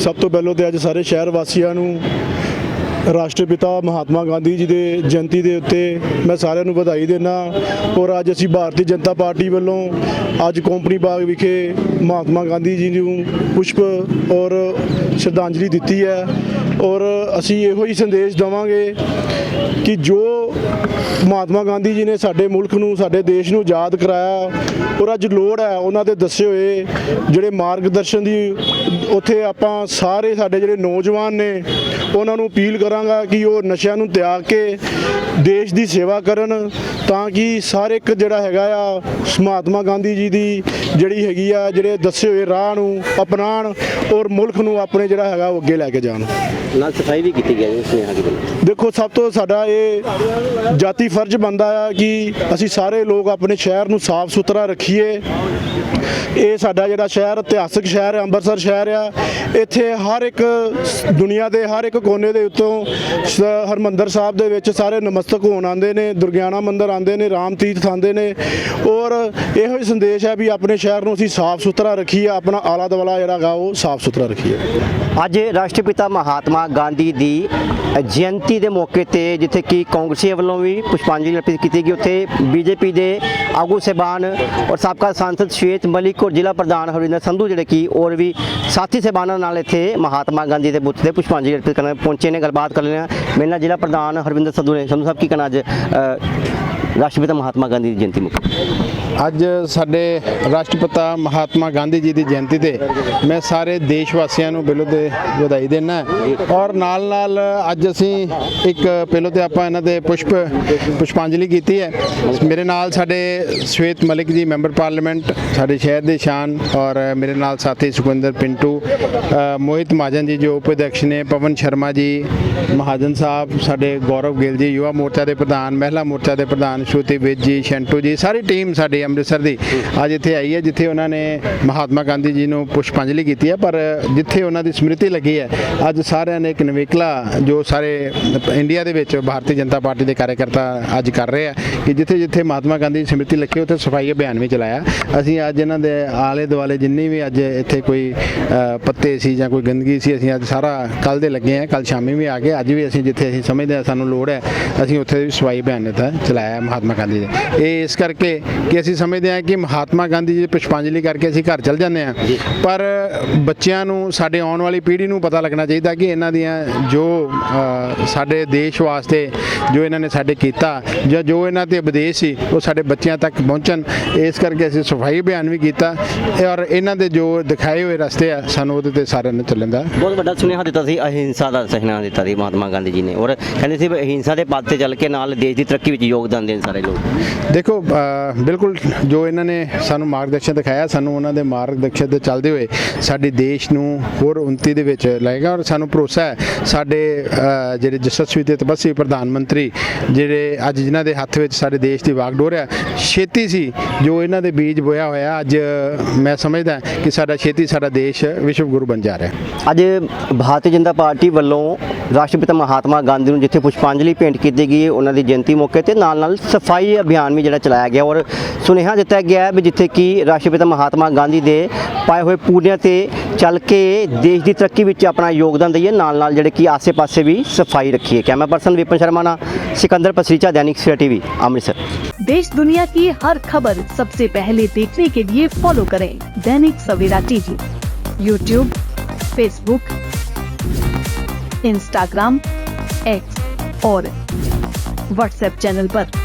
ਸਭ ਤੋਂ ਪਹਿਲਾਂ ਤੇ ਅੱਜ ਸਾਰੇ ਸ਼ਹਿਰ ਵਾਸੀਆਂ ਨੂੰ ਰਾਸ਼ਟਰਪਿਤਾ ਮਹਾਤਮਾ ਗਾਂਧੀ ਜੀ ਦੇ ਜਯੰਤੀ ਦੇ ਉੱਤੇ ਮੈਂ ਸਾਰਿਆਂ ਨੂੰ ਵਧਾਈ ਦੇਣਾ ਔਰ ਅੱਜ ਅਸੀਂ ਭਾਰਤੀ ਜਨਤਾ ਪਾਰਟੀ ਵੱਲੋਂ ਅੱਜ ਕੰਪਨੀ ਬਾਗ ਵਿਖੇ ਮਹਾਤਮਾ ਗਾਂਧੀ ਜੀ ਨੂੰ ਪੁਸ਼ਪ ਔਰ ਸ਼ਰਧਾਂਜਲੀ ਦਿੱਤੀ ਹੈ ਔਰ ਅਸੀਂ ਇਹੋ ਹੀ ਸੰਦੇਸ਼ ਦਵਾਂਗੇ ਕਿ ਜੋ ਮਹਾਤਮਾ ਗਾਂਧੀ ਜੀ ਨੇ ਸਾਡੇ ਮੁਲਕ ਨੂੰ, ਸਾਡੇ ਦੇਸ਼ ਨੂੰ ਆਜ਼ਾਦ ਕਰਾਇਆ ਔਰ ਅੱਜ ਲੋੜ ਹੈ ਉਹਨਾਂ ਦੇ ਦੱਸੇ ਹੋਏ ਜਿਹੜੇ ਮਾਰਗਦਰਸ਼ਨ ਦੀ ਉੱਥੇ ਆਪਾਂ ਸਾਰੇ ਸਾਡੇ ਜਿਹੜੇ ਨੌਜਵਾਨ ਨੇ ਉਹਨਾਂ ਨੂੰ ਅਪੀਲ ਕਰਾਂਗਾ ਕਿ ਉਹ ਨਸ਼ਿਆਂ ਨੂੰ ਤਿਆਗ ਕੇ ਦੇਸ਼ ਦੀ ਸੇਵਾ ਕਰਨ ਤਾਂ ਕਿ ਸਾਰੇ ਇੱਕ ਜਿਹੜਾ ਹੈਗਾ ਆ, ਮਹਾਤਮਾ ਗਾਂਧੀ ਜੀ ਦੀ ਜਿਹੜੀ ਹੈਗੀ ਆ, ਜਿਹੜੇ ਦੱਸੇ ਹੋਏ ਰਾਹ ਨੂੰ ਅਪਣਾਉਣ ਔਰ ਮੁਲਕ ਨੂੰ ਆਪਣੇ ਜਿਹੜਾ ਹੈਗਾ ਉਹ ਅੱਗੇ ਲੈ ਕੇ ਜਾਣ। ਨਾਲ ਸਫ਼ਾਈ ਵੀ ਕੀਤੀ ਗਈ ਹੈ ਸੁਨੇਹਾ ਦੀ ਦੇਖੋ ਸਭ ਤੋਂ ਸਾਡਾ ਇਹ ਜਾਤੀ ਫਰਜ਼ ਬਣਦਾ ਆ ਕਿ ਅਸੀਂ ਸਾਰੇ ਲੋਕ ਆਪਣੇ ਸ਼ਹਿਰ ਨੂੰ ਸਾਫ਼ ਸੁਥਰਾ ਰੱਖੀਏ। ਇਹ ਸਾਡਾ ਜਿਹੜਾ ਸ਼ਹਿਰ ਇਤਿਹਾਸਕ ਸ਼ਹਿਰ ਹੈ ਅੰਮ੍ਰਿਤਸਰ ਸ਼ਹਿਰ ਆ। ਇੱਥੇ ਹਰ ਇੱਕ ਦੁਨੀਆ ਦੇ ਹਰ ਇੱਕ ਕੋਨੇ ਦੇ ਉੱਤੋਂ ਹਰਮੰਦਰ ਸਾਹਿਬ ਦੇ ਵਿੱਚ ਸਾਰੇ ਨਮਸਤਕ ਹੋਣ ਆਉਂਦੇ ਨੇ ਦੁਰਗਿਆਨਾ ਮੰਦਿਰ ਆਉਂਦੇ ਨੇ ਰਾਮ ਤੀਰਥ ਆਉਂਦੇ ਨੇ। ਔਰ ਇਹੋ ਹੀ ਸੰਦੇਸ਼ ਹੈ ਵੀ ਆਪਣੇ ਸ਼ਹਿਰ ਨੂੰ ਅਸੀਂ ਸਾਫ਼ ਸੁਥਰਾ ਰੱਖੀਏ ਆਪਣਾ ਆਲਾ ਦੁਆਲਾ ਜਿਹੜਾ ਹੈਗਾ ਉਹ ਸਾਫ਼ ਸੁਥਰਾ ਰੱਖੀਏ। ਅੱਜ ਰਾਸ਼ਟਰਪਿਤਾ ਮਹਾਤਮਾ ਗਾਂਧੀ ਦੀ ਜਯੰਤੀ ਦੇ ਮੌਕੇ ਤੇ ਜਿੱਥੇ ਕਿ ਕਾਂਗਰਸੀਆਂ ਵੱਲੋਂ ਵੀ ਪੁਸ਼ਪਾਂਜਲੀ ਅਰਪਿਤ ਕੀਤੀ ਗਈ, ਉੱਥੇ ਬੀਜੇਪੀ ਦੇ ਆਗੂ ਸਹਿਬਾਨ ਔਰ ਸਾਬਕਾ ਸਾਂਸਦ ਸ਼ਵੇਤ ਮਲਿਕ ਔਰ ਜ਼ਿਲ੍ਹਾ ਪ੍ਰਧਾਨ ਹਰਵਿੰਦਰ ਸੰਧੂ ਜਿਹੜੇ ਕਿ ਔਰ ਵੀ ਸਾਥੀ ਸਹਿਬਾਨਾਂ ਨਾਲ ਇੱਥੇ ਮਹਾਤਮਾ ਗਾਂਧੀ ਦੇ ਬੁੱਤ ਤੇ ਪੁਸ਼ਪਾਂਜਲੀ ਅਰਪਿਤ ਕਰਨ ਪਹੁੰਚੇ ਨੇ, ਗੱਲਬਾਤ ਕਰ ਲੈਣਾ ਮੇਰੇ ਨਾਲ ਜ਼ਿਲ੍ਹਾ ਪ੍ਰਧਾਨ ਹਰਵਿੰਦਰ ਸੰਧੂ ਨੇ। ਸੰਧੂ ਸਾਹਿਬ, ਕੀ ਕਹਿਣਾ ਅੱਜ ਰਾਸ਼ਟਰਪਿਤਾ ਮਹਾਤਮਾ ਗਾਂਧੀ ਦੀ ਜਯੰਤੀ ਮੌਕੇ ਅੱਜ ਸਾਡੇ ਰਾਸ਼ਟਰਪਿਤਾ ਮਹਾਤਮਾ ਗਾਂਧੀ ਜੀ ਦੀ ਜਯੰਤੀ ਤੇ ਮੈਂ ਸਾਰੇ ਦੇਸ਼ ਵਾਸੀਆਂ ਨੂੰ ਪਹਿਲੋਂ ਤੇ ਵਧਾਈ ਦੇਣਾ ਔਰ ਨਾਲ ਨਾਲ ਅੱਜ ਅਸੀਂ ਇੱਕ ਪਹਿਲੋਂ ਤੇ ਆਪਾਂ ਇਹਨਾਂ ਦੇ ਪੁਸ਼ਪ, ਪੁਸ਼ਪਾਂਜਲੀ ਕੀਤੀ ਹੈ। ਮੇਰੇ ਨਾਲ ਸਾਡੇ ਸ਼ਵੇਤ ਮਲਿਕ ਜੀ, ਮੈਂਬਰ ਪਾਰਲੀਮੈਂਟ, ਸਾਡੇ ਸ਼ਹਿਰ ਦੇ ਸ਼ਾਨ ਔਰ ਮੇਰੇ ਨਾਲ ਸਾਥੀ ਸੁਖਵਿੰਦਰ ਪਿੰਟੂ ਮੋਹਿਤ ਮਹਾਜਨ ਜੀ ਜੋ ਉਪ ਅਧਿਕਸ਼ ਨੇ, ਪਵਨ ਸ਼ਰਮਾ ਜੀ, ਮਹਾਜਨ ਸਾਹਿਬ, ਸਾਡੇ ਗੌਰਵ ਗਿੱਲ ਜੀ, ਯੁਵਾ ਮੋਰਚਾ ਦੇ ਪ੍ਰਧਾਨ, ਮਹਿਲਾ ਮੋਰਚਾ ਦੇ ਪ੍ਰਧਾਨ ਸ਼ਰੂਤੀ ਵਿਜ ਜੀ, ਸ਼ੈਂਟੂ ਜੀ, ਸਾਰੀ ਟੀਮ ਸਾਡੀ ਅੰਮ੍ਰਿਤਸਰ ਦੀ। ਅੱਜ ਇੱਥੇ ਆਈ ਹੈ, ਜਿੱਥੇ ਉਹਨਾਂ ਨੇ ਮਹਾਤਮਾ ਗਾਂਧੀ ਜੀ ਨੂੰ ਪੁਸ਼ਪਾਂਜਲੀ ਕੀਤੀ ਹੈ, ਪਰ ਜਿੱਥੇ ਉਹਨਾਂ ਦੀ ਸਮ੍ਰਿਤੀ ਲੱਗੀ ਹੈ, ਅੱਜ ਸਾਰਿਆਂ ਨੇ ਇੱਕ ਨਵੇਕਲਾ ਜੋ ਸਾਰੇ ਇੰਡੀਆ ਦੇ ਵਿੱਚ ਭਾਰਤੀ ਜਨਤਾ ਪਾਰਟੀ ਦੇ ਕਾਰਜਕਰਤਾ ਅੱਜ ਕਰ ਰਹੇ ਆ, ਕਿ ਜਿੱਥੇ ਜਿੱਥੇ ਮਹਾਤਮਾ ਗਾਂਧੀ ਦੀ ਸਮ੍ਰਿਤੀ ਲੱਗੀ, ਉੱਥੇ ਸਫ਼ਾਈ ਅਭਿਆਨ ਵੀ ਚਲਾਇਆ। ਅਸੀਂ ਅੱਜ ਇਹਨਾਂ ਦੇ ਆਲੇ ਦੁਆਲੇ ਜਿੰਨੀ ਵੀ ਅੱਜ ਇੱਥੇ ਕੋਈ ਪੱਤੇ ਸੀ ਜਾਂ ਕੋਈ ਗੰਦਗੀ ਸੀ, ਅਸੀਂ ਅੱਜ ਸਾਰਾ ਕੱਲ ਦੇ ਲੱਗੇ ਆ ਕੱਲ ਸ਼ਾਮੀ ਵੀ ਆ ਕੇ ਅੱਜ ਵੀ ਅਸੀਂ ਜਿੱਥੇ ਅਸੀਂ ਸਮਝਦੇ ਹਾਂ ਸਾਨੂੰ ਲੋੜ ਹੈ, ਅਸੀਂ ਉੱਥੇ ਵੀ ਸਫ਼ਾਈ ਅਭਿਆਨ ਦਿੱਤਾ, ਚਲਾਇਆ ਮਹਾਤਮਾ ਗਾਂਧੀ ਦੇ ਇਹ ਇਸ ਕਰਕੇ ਕਿ ਅਸੀਂ ਸਮਝਦੇ ਹਾਂ ਕਿ ਮਹਾਤਮਾ ਗਾਂਧੀ ਜੀ ਦੀ ਪੁਸ਼ਪਾਂਜਲੀ ਕਰਕੇ ਅਸੀਂ ਘਰ ਚਲ ਜਾਂਦੇ ਹਾਂ। ਪਰ ਬੱਚਿਆਂ ਨੂੰ ਸਾਡੇ ਆਉਣ ਵਾਲੀ ਪੀੜ੍ਹੀ ਨੂੰ ਪਤਾ ਲੱਗਣਾ ਚਾਹੀਦਾ ਕਿ ਇਹਨਾਂ ਦੀਆਂ ਜੋ ਸਾਡੇ ਦੇਸ਼ ਵਾਸਤੇ ਜੋ ਇਹਨਾਂ ਨੇ ਸਾਡੇ ਕੀਤਾ ਜਾਂ ਜੋ ਇਹਨਾਂ ਦੇ ਉਪਦੇਸ਼ ਸੀ ਉਹ ਸਾਡੇ ਬੱਚਿਆਂ ਤੱਕ ਪਹੁੰਚਣ। ਇਸ ਕਰਕੇ ਅਸੀਂ ਸਫ਼ਾਈ ਅਭਿਆਨ ਵੀ ਕੀਤਾ ਔਰ ਇਹਨਾਂ ਦੇ ਜੋ ਦਿਖਾਏ ਹੋਏ ਰਸਤੇ ਆ ਸਾਨੂੰ ਉਹਦੇ ਤੇ ਸਾਰਿਆਂ ਨੂੰ ਚੱਲਣ ਦਾ ਬਹੁਤ ਵੱਡਾ ਸੁਨੇਹਾ ਦਿੱਤਾ ਸੀ ਅਹਿੰਸਾ ਦਾ ਸੁਨੇਹਾ ਦਿੱਤਾ ਸੀ ਮਹਾਤਮਾ ਗਾਂਧੀ ਜੀ ਨੇ। ਔਰ ਕਹਿੰਦੇ ਸੀ ਅਹਿੰਸਾ ਦੇ ਪੱਥ ਤੇ ਚੱਲ ਕੇ ਨਾਲ ਦੇਸ਼ ਦੀ ਤਰੱਕੀ ਵਿੱਚ ਯੋਗਦਾਨ ਦੇਣ ਸਾਰੇ ਲੋਕ। ਦੇਖੋ ਬਿਲਕੁਲ ਜੋ ਇਹਨਾਂ ਨੇ ਸਾਨੂੰ ਮਾਰਗਦਰਸ਼ਨ ਦਿਖਾਇਆ ਸਾਨੂੰ ਉਹਨਾਂ ਦੇ ਮਾਰਗਦਰਸ਼ਨ ਤੇ ਚੱਲਦੇ ਹੋਏ ਸਾਡੇ ਦੇਸ਼ ਨੂੰ ਹੋਰ ਉન્નਤੀ ਦੇ ਵਿੱਚ ਲਾਏਗਾ ਔਰ ਸਾਨੂੰ ਭਰੋਸਾ ਹੈ ਸਾਡੇ ਜਿਹੜੇ ਜਸਸਵੀ ਤੇ ਤਪਸਵੀ ਪ੍ਰਧਾਨ ਮੰਤਰੀ ਜਿਹੜੇ ਅੱਜ ਜਿਨ੍ਹਾਂ ਦੇ ਹੱਥ ਵਿੱਚ ਸਾਡੇ ਦੇਸ਼ ਦੀ ਵਾਗਡੋਰ ਹੈ ਛੇਤੀ ਸੀ ਜੋ ਇਹਨਾਂ ਦੇ ਬੀਜ ਬੋਇਆ ਹੋਇਆ ਅੱਜ ਮੈਂ ਸਮਝਦਾ ਕਿ ਸਾਡਾ ਛੇਤੀ ਸਾਡਾ ਦੇਸ਼ ਵਿਸ਼ਵ ਗੁਰੂ ਬਣ ਜਾ ਰਿਹਾ ਅੱਜ ਭਾਰਤੀ ਜਨਤਾ ਪਾਰਟੀ ਵੱਲੋਂ ਰਾਸ਼ਟਰਪਿਤਾ ਮਹਾਤਮਾ ਗਾਂਧੀ ਨੂੰ ਜਿੱਥੇ ਪੁਸ਼ਪਾਂਜਲੀ ਭੇਂਟ ਕੀਤੀ ਗਈ ਹੈ, ਉਹਨਾਂ ਦੀ ਜਯੰਤੀ ਮੌਕੇ ਤੇ ਨਾਲ ਨਾਲ ਸਫ਼ਾਈ ਅਭਿਆਨ ਵੀ ਜਿਹੜਾ ਚਲਾਇਆ ਗਿਆ ਔਰ ਸੁਨੇਹਾ ਦਿੱਤਾ ਗਿਆ ਹੈ ਵੀ ਜਿੱਥੇ ਕਿ ਰਾਸ਼ਟਰਪਿਤਾ ਮਹਾਤਮਾ ਗਾਂਧੀ ਦੇ ਪਾਏ ਹੋਏ ਪੂਰਿਆਂ ਤੇ ਚੱਲ ਕੇ ਦੇਸ਼ ਦੀ ਤਰੱਕੀ ਵਿੱਚ ਆਪਣਾ ਯੋਗਦਾਨ ਦਈਏ ਨਾਲ ਨਾਲ ਜਿਹੜੇ ਕਿ ਆਸੇ-ਪਾਸੇ ਵੀ ਸਫਾਈ ਰੱਖੀਏ ਕੈਮਰਾ ਪਰਸਨ ਵਿਪਨ ਸ਼ਰਮਾ ਨਾਲ ਸਿਕੰਦਰ पसरीचा दैनिक सवेरा टीवी अमृतसर देश दुनिया की हर खबर सबसे पहले देखने के लिए फॉलो करें Dainik Savera TV YouTube Facebook Instagram X और व्हाट्सएप चैनल पर।